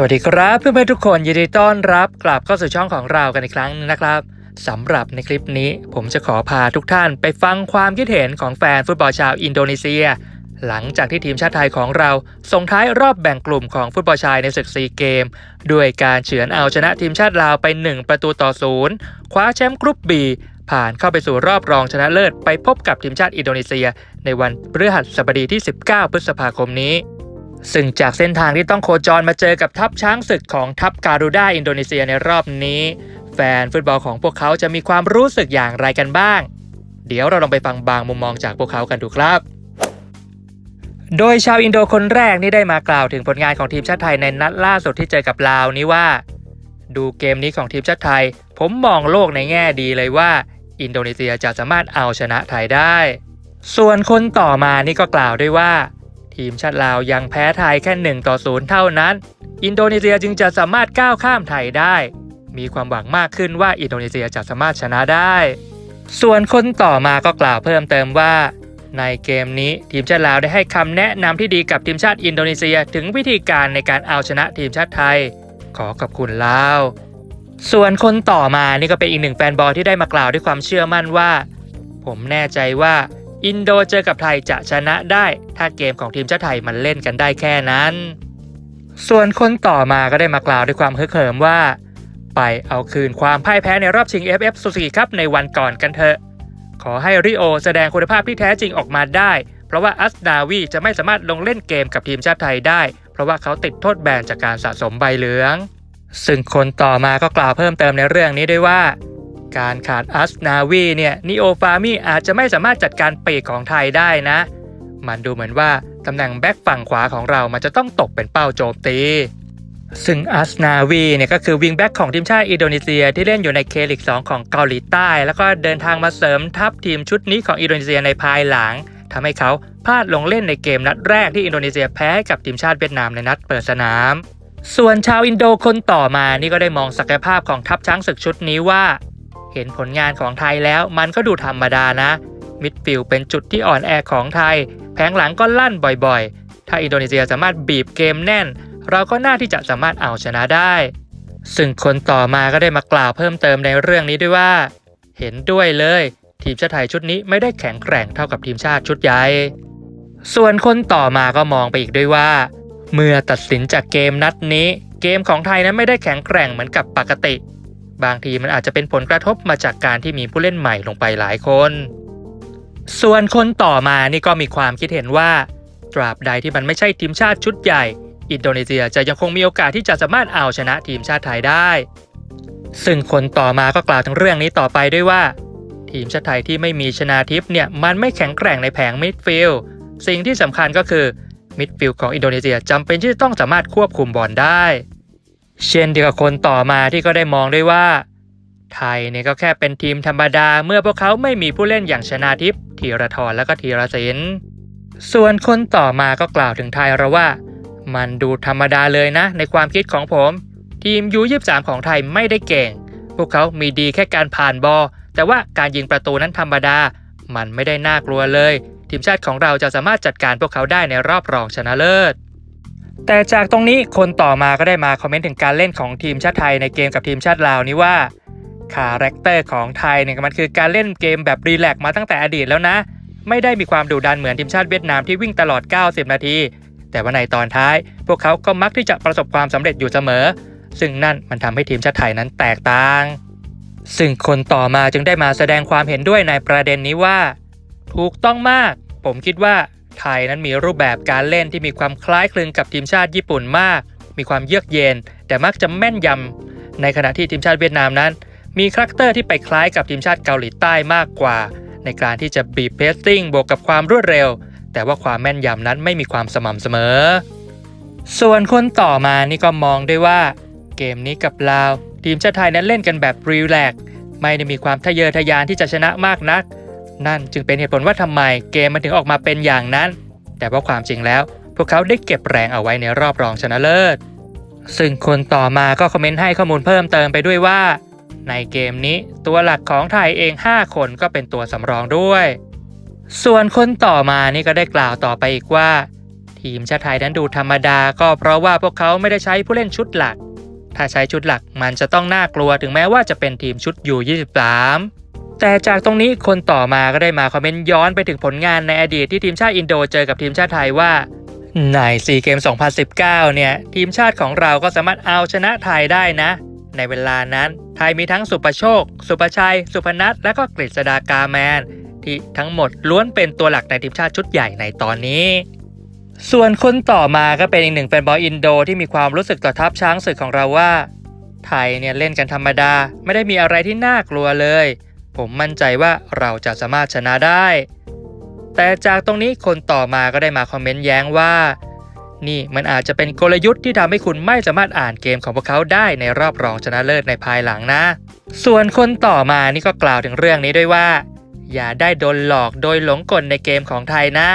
สวัสดีครับเพื่อนๆทุกคนยินดีต้อนรับกลับเข้าสู่ช่องของเรากันอีกครั้งหนึงนะครับสำหรับในคลิปนี้ ผมจะขอพาทุกท่านไปฟังความคิดเห็นของแฟนฟุตบอลชาวอินโดนีเซีย หลังจากที่ทีมชาติไทยของเรา ส่งท้ายรอบแบ่งกลุ่มของฟุตบอลชายในศึกซีเกม ด้วยการเฉือนเอาชนะทีมชาติลาวไป 1 ประตูต่อศูนย์คว้าแชมป์กรุ๊ปบีผ่านเข้าไปสู่รอบรองชนะเลิศไปพบกับทีมชาติอินโดนีเซีย ในวันพฤหัสบดีที่ 19 พฤษภาคมนี้ ซึ่งจากเส้นทางที่ต้องโคจรมาเจอกับทัพช้างศึกของทัพการูด้าอินโดนีเซียในรอบนี้ แฟนฟุตบอลของพวกเขาจะมีความรู้สึกอย่างไรกันบ้าง เดี๋ยวเราลองไปฟังบางมุมมองจากพวกเขากันดูครับ โดยชาวอินโดคนแรกนี่ได้มากล่าวถึงผลงานของทีมชาติไทยในนัดล่าสุดที่เจอกับลาวนี้ว่า ดูเกมนี้ของทีมชาติไทย ผมมองโลกในแง่ดีเลยว่า อินโดนีเซียจะสามารถเอาชนะไทยได้ ส่วนคนต่อมานี่ก็กล่าวด้วยว่า ทีมชาติลาวยังแพ้ไทยแค่1ต่อ0เท่านั้น อินโดนีเซียจึงจะสามารถก้าวข้ามไทยได้ มีความหวังมากขึ้นว่าอินโดนีเซียจะสามารถชนะได้ ส่วนคนต่อมาก็กล่าวเพิ่มเติมว่า ในเกมนี้ทีมชาติลาวได้ให้คำแนะนำที่ดีกับทีมชาติอินโดนีเซียถึงวิธีการในการเอาชนะทีมชาติไทย ขอขอบคุณลาวส่วนคนต่อมานี่ก็เป็นอีกหนึ่งแฟนบอลที่ได้มากล่าวด้วยความเชื่อมั่นว่า ผมแน่ใจว่า อินโดเจอกับไทยจะชนะได้ ถ้าเกมของทีมชาติไทยมันเล่นกันได้แค่นั้น ส่วนคนต่อมาก็ได้มากล่าวด้วยความฮึกเหิมว่า ไปเอาคืนความพ่ายแพ้ในรอบชิง FF ซูซูกิครับในวันก่อนกันเถอะ ขอให้ริโอแสดงคุณภาพที่แท้จริงออกมาได้ เพราะว่าอัสนาวีจะไม่สามารถลงเล่นเกมกับทีมชาติไทยได้ เพราะว่าเขาติดโทษแบนจากการสะสมใบเหลือง ซึ่งคนต่อมาก็กล่าวเพิ่มเติมในเรื่องนี้ด้วยว่า การขาดอัสนาวีเนี่ยนิโอฟามีอาจจะไม่สามารถจัดการปีกของไทยได้นะ มันดูเหมือนว่าตำแหน่งแบ็กฝั่งขวาของเรามันจะต้องตกเป็นเป้าโจมตี ซึ่งอัสนาวีเนี่ยก็คือวิงแบ็กของทีมชาติอินโดนีเซียที่เล่นอยู่ในเคลิก2ของเกาหลีใต้ แล้วก็เดินทางมาเสริมทัพทีมชุดนี้ของอินโดนีเซียในภายหลังทำให้เขาพลาดลงเล่นในเกมนัดแรกที่อินโดนีเซียแพ้กับทีมชาติเวียดนามในนัดเปิดสนามส่วนชาวอินโดคนต่อมานี่ก็ได้มองศักยภาพของทัพช้างศึกชุดนี้ว่า เห็นผลงานของไทยแล้วมันก็ดูธรรมดานะ มิดฟิลเป็นจุดที่อ่อนแอของไทย แผงหลังก็ลั่นบ่อยๆ ถ้าอินโดนีเซียสามารถบีบเกมแน่น เราก็น่าที่จะสามารถเอาชนะได้ ซึ่งคนต่อมาก็ได้มากล่าวเพิ่มเติมในเรื่องนี้ด้วยว่า เห็นด้วยเลย ทีมชาติไทยชุดนี้ไม่ได้แข็งแกร่งเท่ากับทีมชาติชุดใหญ่ส่วนคนต่อมาก็มองไปอีกด้วยว่า เมื่อตัดสินจากเกมนัดนี้ เกมของไทยนั้นไม่ได้แข็งแกร่งเหมือนกับปกติ บางทีมันอาจจะเป็นผลกระทบมาจากการที่มีผู้เล่นใหม่ลงไปหลายคน ส่วนคนต่อมานี่ก็มีความคิดเห็นว่า ตราบใดที่มันไม่ใช่ทีมชาติชุดใหญ่ อินโดนีเซียจะยังคงมีโอกาสที่จะสามารถเอาชนะทีมชาติไทยได้ ซึ่งคนต่อมาก็กล่าวถึงเรื่องนี้ต่อไปด้วยว่า ทีมชาติไทยที่ไม่มีชนาทิพย์เนี่ยมันไม่แข็งแกร่งในแผงมิดฟิลด์สิ่งที่สำคัญก็คือมิดฟิลด์ของอินโดนีเซียจำเป็นที่จะต้องสามารถควบคุมบอลได้ เช่นเดียวกับคนต่อมาที่ก็ได้มองด้วยว่า ไทยเนี่ยก็แค่เป็นทีมธรรมดาเมื่อพวกเขาไม่มีผู้เล่นอย่างชนาทิพย์ธีรทรและก็ธีรศิลป์ส่วนคนต่อมาก็กล่าวถึงไทยเราว่า มันดูธรรมดาเลยนะ ในความคิดของผม ทีมยู23ของไทยไม่ได้เก่ง พวกเขามีดีแค่การผ่านบอลแต่ว่าการยิงประตูนั้นธรรมดา มันไม่ได้น่ากลัวเลย ทีมชาติของเราจะสามารถจัดการพวกเขาได้ในรอบรองชนะเลิศ แต่จากตรงนี้คนต่อมาก็ได้มาคอมเมนต์ถึงการเล่นของทีมชาติไทยในเกมกับทีมชาติลาวนี้ว่าคาแรคเตอร์ของไทยเนี่ยมันคือการเล่นเกมแบบรีแลกซ์มาตั้งแต่อดีตแล้วนะ ไม่ได้มีความดุดันเหมือนทีมชาติเวียดนามที่วิ่งตลอด 90 นาที แต่ว่าในตอนท้าย พวกเขาก็มักที่จะประสบความสำเร็จอยู่เสมอ ซึ่งนั่นมันทำให้ทีมชาติไทยนั้นแตกต่าง ซึ่งคนต่อมาจึงได้มาแสดงความเห็นด้วยในประเด็นนี้ว่า ถูกต้องมาก ผมคิดว่า ไทยนั้นมีรูปแบบการเล่นที่มีความคล้ายคลึงกับทีมชาติญี่ปุ่นมาก มีความเยือกเย็น แต่มักจะแม่นยำในขณะที่ทีมชาติเวียดนามนั้น มีคาแรคเตอร์ที่ไปคล้ายกับทีมชาติเกาหลีใต้มากกว่า ในการที่จะบีบเพสซิ่งบวกกับความรวดเร็ว แต่ว่าความแม่นยำนั้นไม่มีความสม่ำเสมอ ส่วนคนต่อมานี่ก็มองได้ว่า เกมนี้กับลาว ทีมชาติไทยนั้นเล่นกันแบบรีแลกซ์ไม่ได้มีความทะเยอทะยานที่จะชนะมากนัก นั่นจึงเป็นเหตุผลว่าทำไมเกมมันถึงออกมาเป็นอย่างนั้น แต่ว่าความจริงแล้ว พวกเขาได้เก็บแรงเอาไว้ในรอบรองชนะเลิศ ซึ่งคนต่อมาก็คอมเมนต์ให้ข้อมูลเพิ่มเติมไปด้วยว่า ในเกมนี้ตัวหลักของไทยเอง 5 คนก็เป็นตัวสำรองด้วย ส่วนคนต่อมานี่ก็ได้กล่าวต่อไปอีกว่า ทีมชาติไทยนั้นดูธรรมดาก็เพราะว่าพวกเขาไม่ได้ใช้ผู้เล่นชุดหลัก ถ้าใช้ชุดหลักมันจะต้องน่ากลัวถึงแม้ว่าจะเป็นทีมชุดอยู่ 23 แต่จากตรงนี้คนต่อมาก็ได้มาคอมเมนต์ย้อนไปถึงผลงานในอดีตที่ทีมชาติอินโดเจอกับทีมชาติไทยว่าในซีเกม 2019 เนี่ย ทีมชาติของเราก็สามารถเอาชนะไทยได้นะ ในเวลานั้นไทยมีทั้งสุประโชค สุประชัย สุพนัทและก็กฤษดากาแมน ที่ทั้งหมดล้วนเป็นตัวหลักในทีมชาติชุดใหญ่ในตอนนี้ ส่วนคนต่อมาก็เป็นอีกหนึ่งแฟนบอลอินโดที่มีความรู้สึกต่อทัพช้างศึกของเราว่า ไทยเนี่ยเล่นกันธรรมดาไม่ได้มีอะไรที่น่ากลัวเลย ผมมั่นใจว่าเราจะสามารถชนะได้ แต่จากตรงนี้คนต่อมาก็ได้มาคอมเมนต์แย้งว่า นี่มันอาจจะเป็นกลยุทธ์ที่ทำให้คุณไม่สามารถอ่านเกมของพวกเขาได้ในรอบรองชนะเลิศในภายหลังนะ ส่วนคนต่อมานี่ก็กล่าวถึงเรื่องนี้ด้วยว่า อย่าได้โดนหลอกโดยหลงกลในเกมของไทยนะ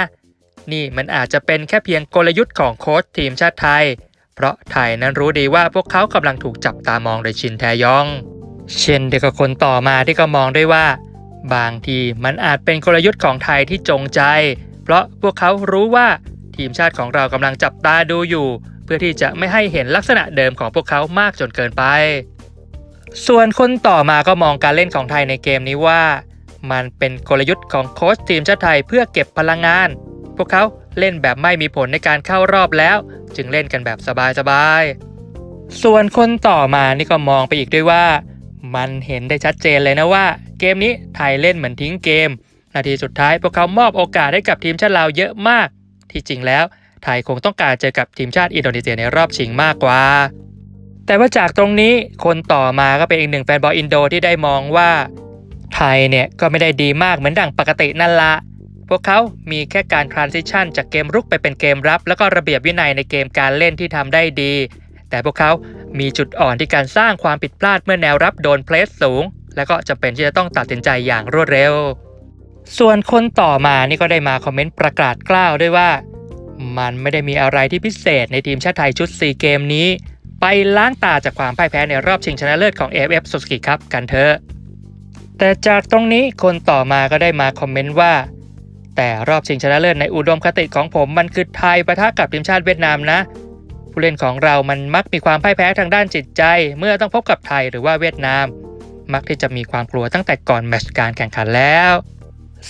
นี่มันอาจจะเป็นแค่เพียงกลยุทธ์ของโค้ชทีมชาติไทย เพราะไทยนั้นรู้ดีว่าพวกเขากำลังถูกจับตามองโดยชินแทยอง เช่นเดียวกับคนต่อมาที่ก็มองด้วยว่า บางทีมันอาจเป็นกลยุทธ์ของไทยที่จงใจ เพราะพวกเขารู้ว่าทีมชาติของเรากำลังจับตาดูอยู่ เพื่อที่จะไม่ให้เห็นลักษณะเดิมของพวกเขามากจนเกินไป ส่วนคนต่อมาก็มองการเล่นของไทยในเกมนี้ว่า มันเป็นกลยุทธ์ของโค้ชทีมชาติไทยเพื่อเก็บพลังงาน พวกเขาเล่นแบบไม่มีผลในการเข้ารอบแล้ว จึงเล่นกันแบบสบายๆส่วนคนต่อมานี่ก็มองไปอีกด้วยว่า มันเห็นได้ชัดเจนเลยนะว่า เกมนี้ไทยเล่นเหมือนทิ้งเกม นาทีสุดท้ายพวกเขามอบโอกาสให้กับทีมชาติลาวเยอะมาก ที่จริงแล้วไทยคงต้องการเจอกับทีมชาติอินโดนีเซียในรอบชิงมากกว่า แต่ว่าจากตรงนี้คนต่อมาก็เป็นอีกหนึ่งแฟนบอลอินโดที่ได้มองว่า ไทยเนี่ยก็ไม่ได้ดีมากเหมือนดังปกตินั่นละพวกเขามีแค่การ transition จากเกมรุกไปเป็นเกมรับ แล้วก็ระเบียบวินัยในเกมการเล่นที่ทำได้ดี แต่พวกเขา มีจุดอ่อนที่การสร้างความผิดพลาดเมื่อแนวรับโดนเพลสสูง และก็จำเป็นที่จะต้องตัดสินใจอย่างรวดเร็ว ส่วนคนต่อมานี่ก็ได้มาคอมเมนต์ประกาศกล้าวด้วยว่า มันไม่ได้มีอะไรที่พิเศษในทีมชาติไทยชุด4เกมนี้ ไปล้างตาจากความพ่ายแพ้ในรอบชิงชนะเลิศของ AFF Suzuki Cup กันเถอะแต่จากตรงนี้คนต่อมาก็ได้มาคอมเมนต์ว่า แต่รอบชิงชนะเลิศในอุดมคติของผมมันคือไทยประทะกับทีมชาติเวียดนามนะ ผู้เล่นของเรามันมักมีความพ่ายแพ้ทางด้านจิตใจ เมื่อต้องพบกับไทยหรือว่าเวียดนาม มักที่จะมีความกลัวตั้งแต่ก่อนแมตช์การแข่งขันแล้ว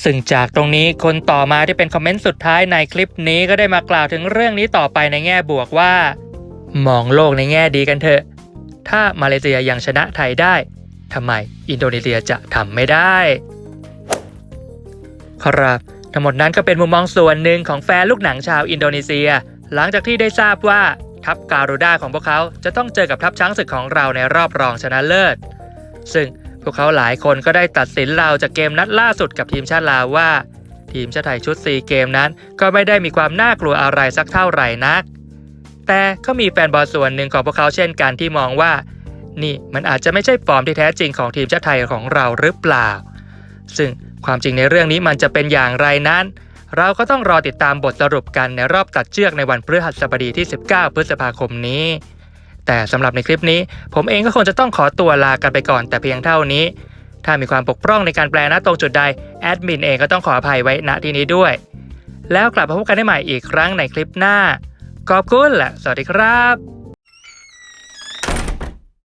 ซึ่งจากตรงนี้คนต่อมาที่เป็นคอมเมนต์สุดท้ายในคลิปนี้ก็ได้มากล่าวถึงเรื่องนี้ต่อไปในแง่บวกว่า มองโลกในแง่ดีกันเถอะ ถ้ามาเลเซียยังชนะไทยได้ทำไมอินโดนีเซียจะทำไม่ได้ ครับทั้งหมดนั้นก็เป็นมุมมองส่วนหนึ่งของแฟนลูกหนังชาวอินโดนีเซีย หลังจากที่ได้ทราบว่า ทัพการูด้าของพวกเขาจะต้องเจอกับทัพช้างศึกของเราในรอบรองชนะเลิศ ซึ่งพวกเขาหลายคนก็ได้ตัดสินเราจากเกมนัดล่าสุดกับทีมชาติลาวว่า ทีมชาติไทยชุด4เกมนั้น ก็ไม่ได้มีความน่ากลัวอะไรสักเท่าไหร่นัก แต่ก็มีแฟนบอลส่วนหนึ่งของพวกเขาเช่นกันที่มองว่า นี่มันอาจจะไม่ใช่ฟอร์มที่แท้จริงของทีมชาติไทยของเราหรือเปล่า ซึ่งความจริงในเรื่องนี้มันจะเป็นอย่างไรนั้น เราก็ต้องรอติดตามบทสรุปกันในรอบตัดเชือกในวันพฤหัสบดีที่ 19 พฤษภาคมนี้ แต่สำหรับในคลิปนี้ ผมเองก็คงจะต้องขอตัวลากันไปก่อนแต่เพียงเท่านี้ ถ้ามีความปกพร่องในการแปลนะตรงจุดใดแอดมินเองก็ต้องขออภัยไว้ณที่นี้ด้วย แล้วกลับมาพบกันได้ใหม่อีกครั้งในคลิปหน้า ขอบคุณและสวัสดีครับ